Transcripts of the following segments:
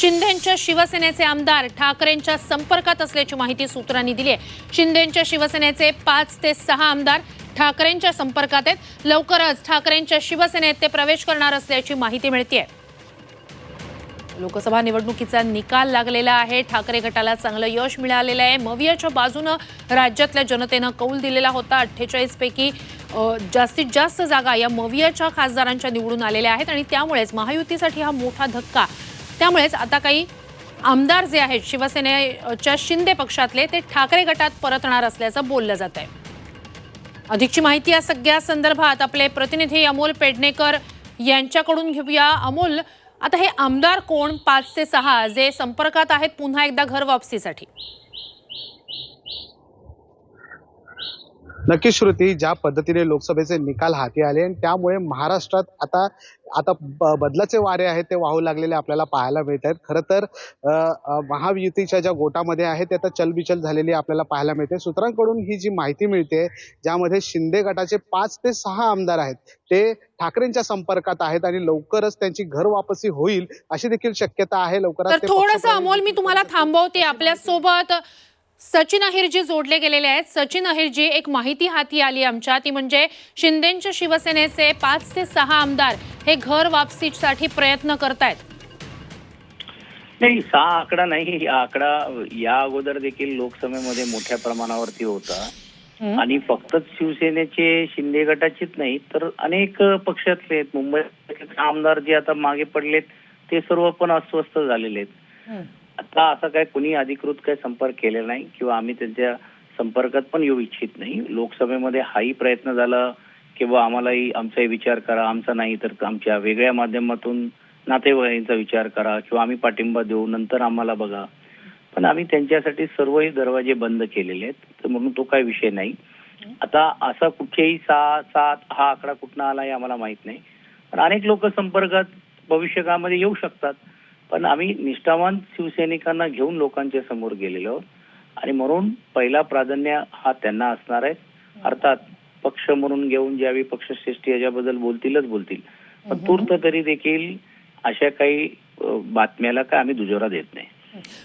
शिंदेंच्या शिवसेनेचे आमदार ठाकरेंच्या संपर्कात असल्याची माहिती सूत्रांनी दिली आहे. शिंदेंच्या शिवसेनेचे पाच ते सहा आमदार ठाकरेंच्या संपर्कात आहेत. लवकरच ठाकरेंच्या शिवसेनेत ते प्रवेश करणार असल्याची माहिती मिळते लोकसभा निवडणुकीचा निकाल लागलेला आहे. ठाकरे गटाला चांगलं यश मिळालेलं आहे. मवियाच्या बाजूनं राज्यातल्या जनतेनं कौल दिलेला होता. अठ्ठेचाळीस पैकी जास्तीत जास्त जागा या मवियाच्या खासदारांच्या निवडून आलेल्या आहेत आणि त्यामुळेच महायुतीसाठी हा मोठा धक्का त्यामुळेच आता काही आमदार जे आहेत शिवसेनेच्या शिंदे पक्षातले ते ठाकरे गटात परतणार असल्याचं बोललं जात आहे. अधिकची माहिती या सगळ्या संदर्भात आपले प्रतिनिधी अमोल पेडणेकर यांच्याकडून घेऊया. अमोल आता हे आमदार कोण? पाच ते सहा जे संपर्कात आहेत पुन्हा एकदा घर वापसीसाठी. नक्की श्रुती ज्या पद्धतीने लोकसभेचे निकाल हाती आले आणि त्यामुळे महाराष्ट्रात आता आता बदलाचे वारे आहेत ते वाहू लागलेले आपल्याला पाहायला मिळत आहेत खरं तर महायुतीच्या ज्या गोटामध्ये आहे ते आता चलबिचल झालेली आपल्याला पाहायला मिळते. सूत्रांकडून ही जी माहिती मिळते ज्यामध्ये शिंदे गटाचे पाच ते सहा आमदार आहेत ते ठाकरेंच्या संपर्कात आहेत आणि लवकरच त्यांची घर वापसी होईल अशी देखील शक्यता आहे. लवकरच तर ते थोडंसं अमोल मी तुम्हाला थांबवते आपल्यासोबत सचिन अहिरजी जोडले गेलेले आहेत. सचिन अहिरजी एक माहिती हाती आली आमच्या. ती म्हणजे शिंदेच्या शिवसेनेचे पाच ते सहा आमदार हे घर वापसीसाठी प्रयत्न करतायत. नाही सहा आकडा नाही. आकडा या अगोदर देखील लोकसभेमध्ये मोठ्या प्रमाणावरती होता. आणि फक्तच शिवसेनेचे शिंदे गटाचेच नाही तर अनेक पक्षातले आहेत. मुंबईतले आमदार जे आता मागे पडलेत ते सर्व पण अस्वस्थ झालेले आहेत. आता असं काय कुणी अधिकृत काय संपर्क केलेला नाही किंवा आम्ही त्यांच्या संपर्कात पण येऊ इच्छित नाही. लोकसभेमध्ये हाही प्रयत्न झाला किंवा आम्हालाही आमचाही विचार करा आमचा नाही तर आमच्या वेगळ्या माध्यमातून नातेवाईकांचा विचार करा किंवा आम्ही पाठिंबा देऊ नंतर आम्हाला बघा. पण आम्ही त्यांच्यासाठी सर्वही दरवाजे बंद केलेले आहेत तर म्हणून तो काही विषय नाही. आता असा कुठेही सहा सात हा आकडा कुठनं आला हे आम्हाला माहीत नाही. पण अनेक लोक संपर्कात भविष्यकाळामध्ये येऊ शकतात. पण आम्ही निष्ठावान शिवसैनिकांना घेऊन लोकांच्या समोर गेलेलो आणि म्हणून पहिला प्राधान्य हा त्यांना असणार आहे. अर्थात पक्ष म्हणून घेऊन ज्यावेळी पक्षश्रेष्ठी याच्याबद्दल बोलतीलच बोलतील. पण तूर्त तरी देखील अशा काही बातम्याला काय आम्ही दुजोरा देत नाही.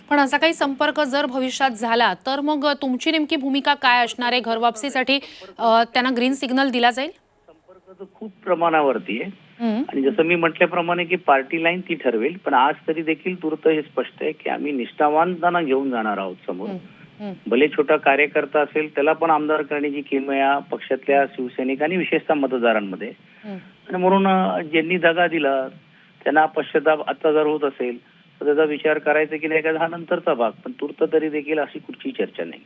पण असा काही संपर्क जर भविष्यात झाला तर मग तुमची नेमकी भूमिका काय असणार आहे? घर वापसीसाठी अ, त्यांना ग्रीन सिग्नल दिला जाईल? संपर्क तर खूप प्रमाणावरती आहे. आणि जसं मी म्हटल्याप्रमाणे की पार्टी लाईन ती ठरवेल पण आज तरी देखील तूर्त हे स्पष्ट आहे की आम्ही निष्ठावानताना घेऊन जाणार आहोत समोर. भले छोटा कार्यकर्ता असेल त्याला पण आमदार करण्याची किमया पक्षातल्या शिवसैनिक आणि विशेषतः मतदारांमध्ये. आणि म्हणून ज्यांनी दगा दिला त्यांना पश्चाताप आता जर होत असेल त्याचा विचार करायचा की नाही का हा नंतरचा भाग. पण तूर्त तरी देखील अशी कुठची चर्चा नाही.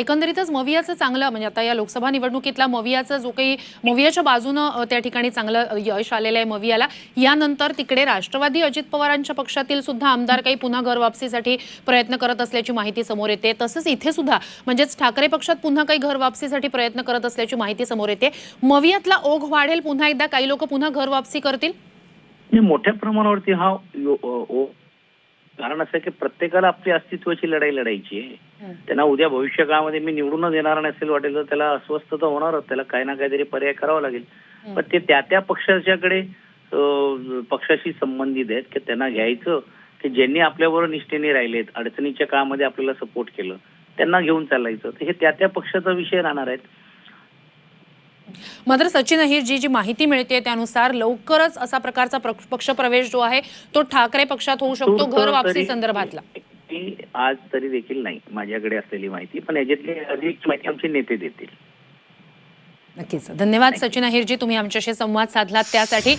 एकंदरीतच मवियाचं चांगलं म्हणजे आता या लोकसभा निवडणुकीतला मवियाचा जो काही मवियाच्या बाजूनं त्या ठिकाणी चांगलं यश आलेलं आहे मवियाला. यानंतर तिकडे राष्ट्रवादी अजित पवारांच्या पक्षातील सुद्धा आमदार काही पुन्हा घरवापसीसाठी प्रयत्न करत असल्याची माहिती समोर येते. तसंच इथे सुद्धा म्हणजेच ठाकरे पक्षात पुन्हा काही घरवापसीसाठी प्रयत्न करत असल्याची माहिती समोर येते. मवियातला ओघ वाढेल पुन्हा एकदा काही लोक पुन्हा घर वापसी करतील? आणि मोठ्या प्रमाणावरती हा यो- अ- ओ- कारण असं आहे की प्रत्येकाला आपली अस्तित्वाची लढाई लढायची आहे. त्यांना उद्या भविष्यकाळामध्ये मी निवडूनच येणार नसेल वाटेल तर त्याला अस्वस्थ तर होणारच त्याला काही ना काहीतरी पर्याय करावा लागेल. पण ते त्या त्या पक्षाच्याकडे अ, पक्षाशी संबंधित आहेत की त्यांना घ्यायचं की ज्यांनी आपल्याबरोबर निष्ठेने राहिलेत अडचणीच्या काळामध्ये आपल्याला सपोर्ट केलं त्यांना घेऊन चालायचं. तर हे त्या त्या पक्षाचा विषय राहणार आहेत. मात्र सचिन अहिर जी जी माहिती मिळते त्यानुसार लवकरच असा प्रकारचा प्र- पक्षप्रवेश जो आहे तो ठाकरे पक्षात होऊ शकतो घर वापसी संदर्भातला. आज तरी देखील नाही माझ्याकडे असलेली माहिती. पण याच्यातली अधिक माहिती आमचे नेते देतील. नक्कीच. धन्यवाद सचिन अहिरजी तुम्ही आमच्याशी संवाद साधलात त्यासाठी.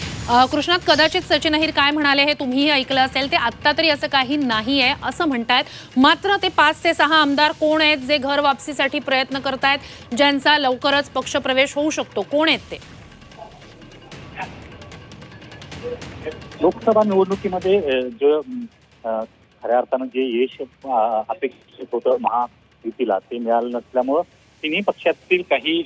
कृष्णात कदाचित सचिन अहिर काय म्हणाले हे तुम्हीही ऐकलं असेल ते आत्ता तरी असं काही नाही आहे असं म्हणतायत. मात्र ते पाच ते सहा आमदार कोण आहेत जे घर वापसीसाठी प्रयत्न करतायत ज्यांचा लवकरच पक्षप्रवेश होऊ शकतो? कोण आहेत ते? लोकसभा निवडणुकीमध्ये जो खऱ्या अर्थानं जे यश अपेक्षित होतं महायुतीला ते मिळालं नसल्यामुळं तिन्ही पक्षातील काही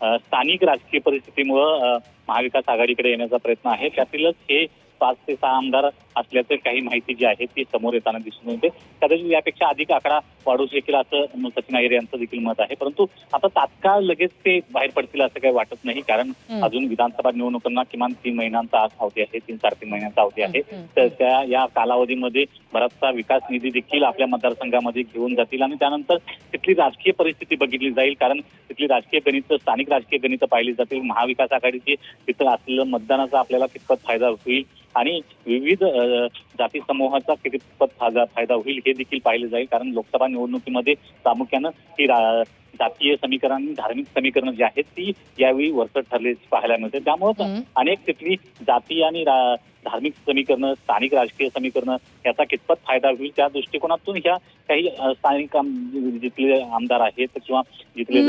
स्थानिक राजकीय परिस्थितीमुळं महाविकास आघाडीकडे येण्याचा प्रयत्न आहे. त्यातीलच हे पाच ते सहा आमदार असल्याचं काही माहिती जी आहे ती समोर येताना दिसून येते कदाचित यापेक्षा अधिक आकडा वाढू शकेल असं सचिन अय्यर यांचं देखील मत आहे परंतु आता तात्काळ लगेच ते बाहेर पडतील असं काही वाटत नाही कारण. अजून विधानसभा निवडणुकांना किमान तीन महिन्यांचा आत अवधी आहे तीन साडेतीन महिन्यांचा अवधी आहे. तर त्या या कालावधीमध्ये बराचसा विकास निधी देखील आपल्या मतदारसंघामध्ये घेऊन जातील आणि त्यानंतर तिथली राजकीय परिस्थिती बघितली जाईल कारण तिथली राजकीय गणित स्थानिक राजकीय गणित पाहिली जातील महाविकास आघाडीची तिथं असलेलं मतदानाचा आपल्याला कितपत फायदा होईल आणि विविध जाती समूहाचा कितपत फायदा फायदा होईल हे देखील पाहिले जाईल. कारण लोकसभा निवडणुकीमध्ये प्रामुख्यानं ही जातीय समीकरण धार्मिक समीकरण जी आहेत ती यावेळी वरचढ ठरल्याची पाहायला मिळते. त्यामुळे. अनेक तिथली जाती आणि धार्मिक समीकरणं स्थानिक राजकीय समीकरणं याचा कितपत फायदा होईल त्या दृष्टिकोनातून ह्या काही स्थानिक जिथले आमदार आहेत किंवा जिथले